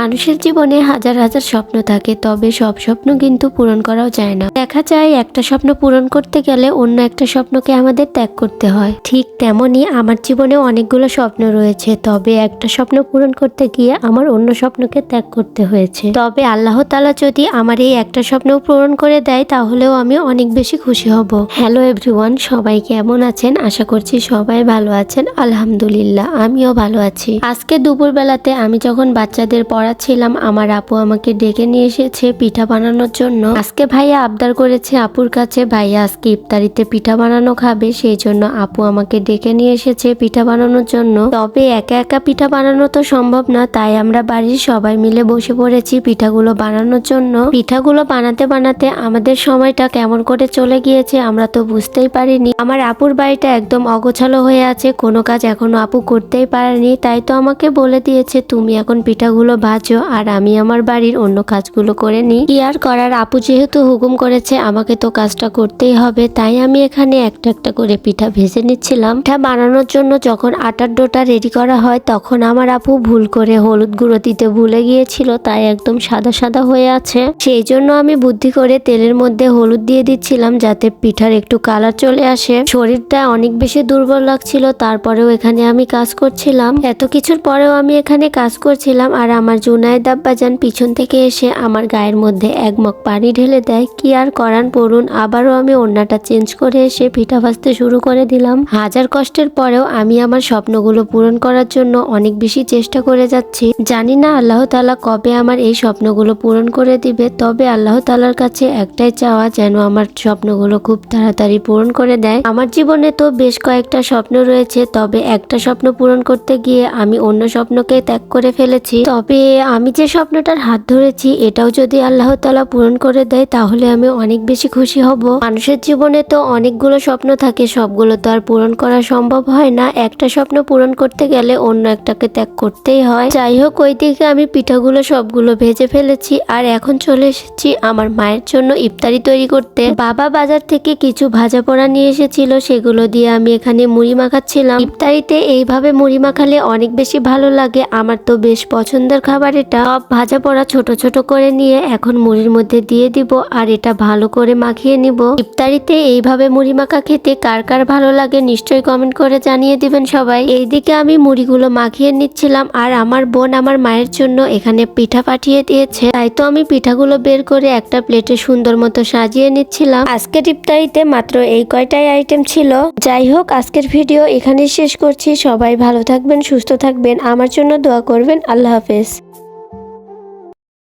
মানুষের জীবনে হাজার হাজার স্বপ্ন থাকে, তবে সব স্বপ্ন কিন্তু পূরণ করাও যায় না। দেখা যায়, একটা স্বপ্ন পূরণ করতে গেলে অন্য একটা স্বপ্নকে আমাদের ত্যাগ করতে হয়। ঠিক তেমনই আমার জীবনে অনেকগুলো স্বপ্ন রয়েছে, তবে একটা স্বপ্ন পূরণ করতে গিয়ে আমার অন্য স্বপ্নকে ত্যাগ করতে হয়েছে। তবে আল্লাহ তালা যদি আমার এই একটা স্বপ্ন পূরণ করে দেয়, তাহলেও আমি অনেক বেশি খুশি হব। হ্যালো এভরিওয়ান, সবাই কেমন আছেন? আশা করছি সবাই ভালো আছেন। আলহামদুলিল্লাহ, আমিও ভালো আছি। আজকে দুপুর বেলাতে আমি যখন বাচ্চাদের পড়াচ্ছিলাম আমার আপু আমাকে ডেকে নিয়ে এসেছে পিঠা বানানোর জন্য। আজকে ভাইয়া আবদার করেছে আপুর কাছে, ভাইয়া, আজকে ইফতারিতে পিঠা বানানো খাবে, সেই জন্য আপু আমাকে ডেকে নিয়ে এসেছে পিঠা বানানোর জন্য। তবে একা একা পিঠা বানানো তো সম্ভব না, তাই আমরা বাড়ির সবাই মিলে বসে পড়েছি পিঠাগুলো বানানোর জন্য। পিঠাগুলো বানাতে বানাতে আমাদের সময়টা কেমন করে চলে গিয়েছে আমরা তো বুঝতেই পারিনি। আমার আপুর বাড়িটা একদম অগোছালো হয়ে আছে, কোনো কাজ এখনও আপু করতেই পারেনি, তাই তো আমাকে বলে দিয়েছে, তুমি এখন পিঠাগুলো ভাজো আর আমি আমার বাড়ির অন্য কাজগুলো করে নিই। কি আর করার? আপু যেহেতু হুকুম করেছে, আমাকে তো কাজটা করতেই হবে। তাই আমি এখানে একটা একটা করে পিঠা ভেজে নিচ্ছিলাম। পিঠা বানানোর জন্য যখন আটার ডোটা রেডি করা হয়, তখন আমার আপু ভুল করে হলুদ গুঁড়ো দিতে ভুলে গিয়েছিল, তাই একদম সাদা সাদা হয়ে আছে। সেই জন্য আমি বুদ্ধি করে তেলের মধ্যে হলুদ দিয়ে দিচ্ছিলাম যাতে পিঠার একটু কালার চলে আসে। শরীরটা অনেক বেশি দুর্বল লাগছিল, তারপরেও এখানে আমি কাজ করছিলাম। এত কিছুর পরেও আমি এখানে কাজ করছিলাম আর আমার জুনায়েদ আব্বাজান পিছন থেকে এসে আমার গায়ের মধ্যে এক মগ পানি ঢেলে দেয়, কি আর করান পড়ুন আবারও আমি ওড়নাটা চেঞ্জ করে এসে পিঠা ভাজতে শুরু করে দিলাম। হাজার কষ্টের পরেও আমি আমার স্বপ্নগুলো পূরণ করার জন্য অনেক বেশি চেষ্টা করে যাচ্ছি। জানি না আল্লাহ তালা কবে আমার এই স্বপ্নগুলো পূরণ করে দিবে, তবে আল্লাহ তালার কাছে একটাই চাওয়া, যেন আমার স্বপ্নগুলো খুব তাড়াতাড়ি পূরণ করে দেয়। আমার জীবনে তো বেশ কয়েকটা স্বপ্ন রয়েছে, তবে একটা স্বপ্ন পূরণ করতে গিয়ে আমি অন্য স্বপ্নকে ত্যাগ করে ফেলেছি। তবে আমি যে স্বপ্নটার হাত ধরেছি, এটাও যদি আল্লাহ তাআলা পূরণ করে দেয়, তাহলে আমি অনেক বেশি খুশি হব। মানুষের জীবনে তো অনেকগুলো স্বপ্ন থাকে, সবগুলো তো আর পূরণ করা সম্ভব হয় না। একটা স্বপ্ন পূরণ করতে গেলে অন্য একটাকে ত্যাগ করতেই হয়। যাই হোক, ওই দিকে আমি পিঠাগুলো সবগুলো ভেজে ফেলেছি আর এখন চলে এসেছি আমার মায়ের জন্য ইফতারি তৈরি করতে। বাবা বাজার থেকে কিছু ভাজা পোড়া নিয়ে এসেছিল, সেগুলো দিয়ে আমি এখানে মুড়ি মাখাচ্ছিলাম। ইফতারিতে এইভাবে মুড়ি মাখালে অনেক বেশি ভালো লাগে, আমার তো বেশ পছন্দের খাবার। এটা সব ভাজা পোড়া ছোট ছোট করে নিয়ে এখন মুড়ির মধ্যে দিয়ে দিব আর এটা ভালো করে মাখিয়ে নিব। ইফতারিতে এইভাবে মুড়ি মাখা খেতে কার কার ভালো লাগে নিশ্চয়ই কমেন্ট করে জানিয়ে দিবেন সবাই। এইদিকে আমি মুড়িগুলো মাখিয়ে নিচ্ছিলাম আর আমার বোন আমার মায়ের জন্য এখানে পিঠা পাঠিয়ে দিয়েছে। তাই তো আমি পিঠাগুলো বের করে একটা প্লেটে সুন্দর মতো সাজিয়ে নিচ্ছিলাম। আজকের ইফতারিতে মাত্র এই কয়টাই আইটেম ছিল। যাই হোক, আজকের ভিডিও এখানেই শেষ করছি। সবাই ভালো থাকবেন, সুস্থ থাকবেন। আমার জন্য দোয়া করবেন। আল্লাহ হাফেজ।